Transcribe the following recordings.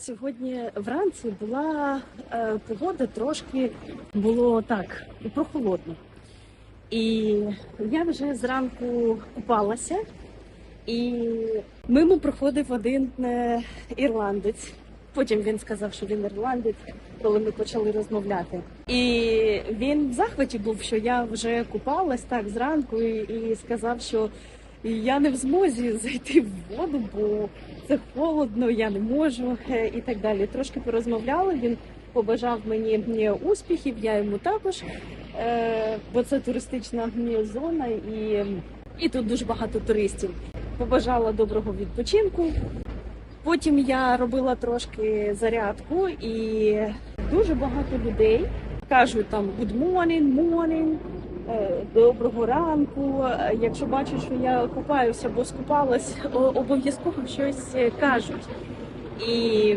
Сьогодні вранці була е, погода трошки було так прохолодно. І я вже зранку купалася, і мимо проходив один е, ірландець. Потім він сказав, що він ірландець, коли ми почали розмовляти. І він в захваті був, що я вже купалась так зранку, і, і сказав, що я не в змозі зайти в воду, бо це холодно, я не можу е, і так далі. Трошки порозмовляли. Він побажав мені мені успіхів, я йому також, е, бо це туристична зона, і, і тут дуже багато туристів. Побажала доброго відпочинку. Потім я робила трошки зарядку, і дуже багато людей кажуть там good morning, morning, е, доброго ранку. Е, Якщо бачать, що я купаюся або скупалась, обов'язково щось е, кажуть. І,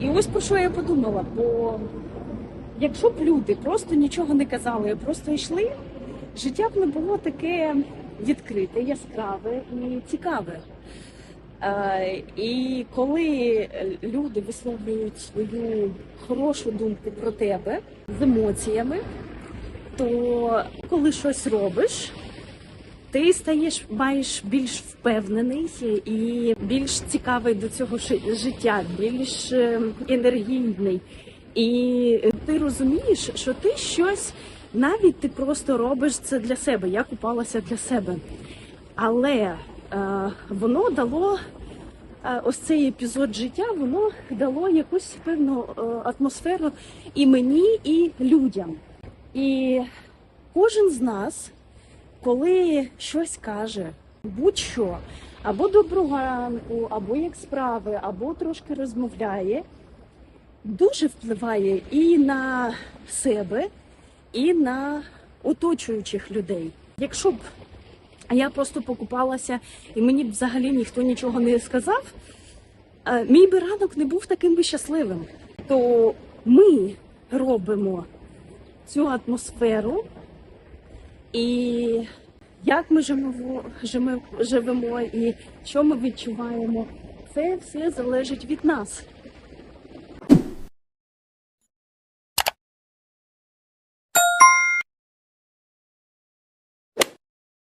і ось про що я подумала. Бо якщо б люди просто нічого не казали, просто йшли, життя б не було таке відкрите, яскраве і цікаве. Е, І коли люди висловлюють свою хорошу думку про тебе з емоціями, то коли щось робиш, ти стаєш маєш більш впевнений і більш цікавий до цього життя, більш е, енергійний. І ти розумієш, що ти щось навіть ти просто робиш це для себе. Я купалася для себе. Але е, воно дало е, ось цей епізод життя, воно дало якусь певну е, атмосферу і мені, і людям. І кожен з нас, коли щось каже, будь-що, або доброго ранку, або як справи, або трошки розмовляє, дуже впливає і на себе, і на оточуючих людей. Якщо б я просто покупалася, і мені б взагалі ніхто нічого не сказав, е, мій би ранок не був таким би щасливим. То ми робимо цю атмосферу, і як ми живемо, живемо, і що ми відчуваємо, це все залежить від нас.